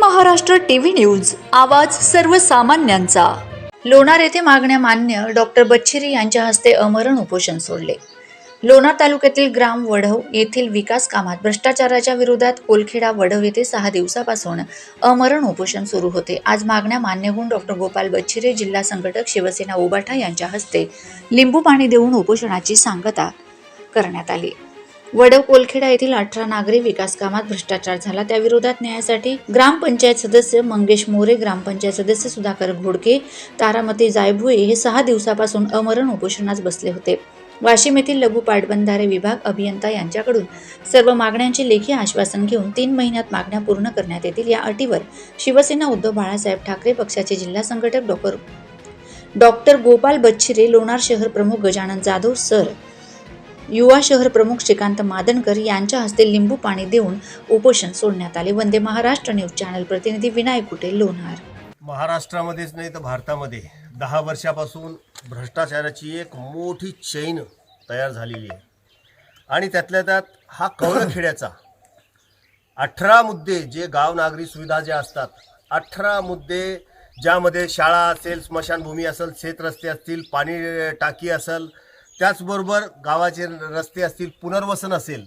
Maharashtra TV news आवाज सर्वसामान्यांचा. लोणार येथे मागण्या मान्य डॉक्टर बच्छिरी यांच्या हस्ते अमरण उपोषण सोडले. लोणार तालुक्यातील ग्राम वढव येथील विकास कामात भ्रष्टाचाराच्या विरोधात कोलखेडा वढव येथे सहा दिवसापासून अमरण उपोषण सुरू होते. आज मागण्या मान्य होऊन डॉक्टर गोपाल बच्छिरे जिल्हा संघटक शिवसेना उबाठा यांच्या हस्ते लिंबू पाणी देऊन उपोषणाची सांगता करण्यात आली. वडव कोलखेडा येथील अठरा नागरी विकास कामात भ्रष्टाचार झाला. त्याविरोधात न्यायासाठी ग्रामपंचायत सदस्य मंगेश मोरे ग्रामपंचायत सदस्य सुधाकर घोडके तारामती जायभुये हे सहा दिवसापासून अमरण उपोषणास बसले होते. वाशिम येथील लघु पाटबंधारे विभाग अभियंता यांच्याकडून सर्व मागण्यांचे लेखी आश्वासन घेऊन तीन महिन्यात मागण्या पूर्ण करण्यात येतील या अटीवर शिवसेना उद्धव बाळासाहेब ठाकरे पक्षाचे जिल्हा संघटक डॉक्टर डॉक्टर गोपाल बच्छिरे लोणार शहर प्रमुख गजानन जाधव सर युवा शहर प्रमुख श्रीकांत मादनकर यांच्या हस्ते लिंबू पाणी देऊन उपोषण सोडण्यात आले. वंदे महाराष्ट्र न्यूज चॅनल प्रतिनिधी विनायक कुटे लोणार. महाराष्ट्रामध्येच नाही तर भारतामध्ये दहा वर्षापासून भ्रष्टाचाराची एक मोठी चैन तयार झालेली आहे. आणि त्यातल्या त्यात हा कवळखेड्याचा अठरा मुद्दे जे गाव नागरी सुविधा ज्या असतात अठरा मुद्दे ज्यामध्ये शाळा असेल स्मशानभूमी असेल शेतरस्ते असतील पाणी टाकी असेल त्याचबरोबर गावाचे रस्ते असतील पुनर्वसन असेल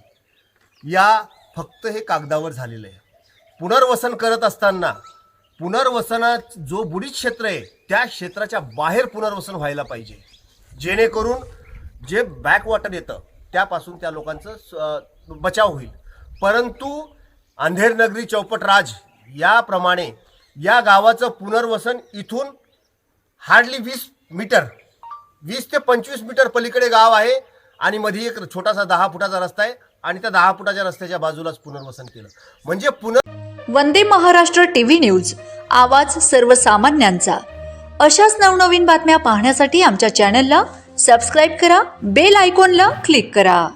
या फक्त हे कागदावर झालेलं आहे. पुनर्वसन करत असताना पुनर्वसनात जो बुडीत क्षेत्र आहे त्या क्षेत्राच्या बाहेर पुनर्वसन व्हायला पाहिजे. जेणेकरून जे बॅकवॉटर येतं त्यापासून त्या लोकांचं स- बचाव होईल. परंतु अंधेर नगरी चौपट राज याप्रमाणे या गावाचं पुनर्वसन इथून हार्डली वीस मीटर वीस ते पंचवीस मीटर पलीकडे गाव आहे आणि मध्ये एक छोटासा दहा फुटाचा रस्ता आहे आणि त्या दहा फुटाच्या रस्त्याच्या बाजूलाच पुनर्वसन केलं. म्हणजे पुनर् वंदे महाराष्ट्र टीव्ही न्यूज आवाज सर्वसामान्यांचा. अशाच नवनवीन बातम्या पाहण्यासाठी आमच्या चॅनलला सबस्क्राईब करा बेल आयकॉनला क्लिक करा.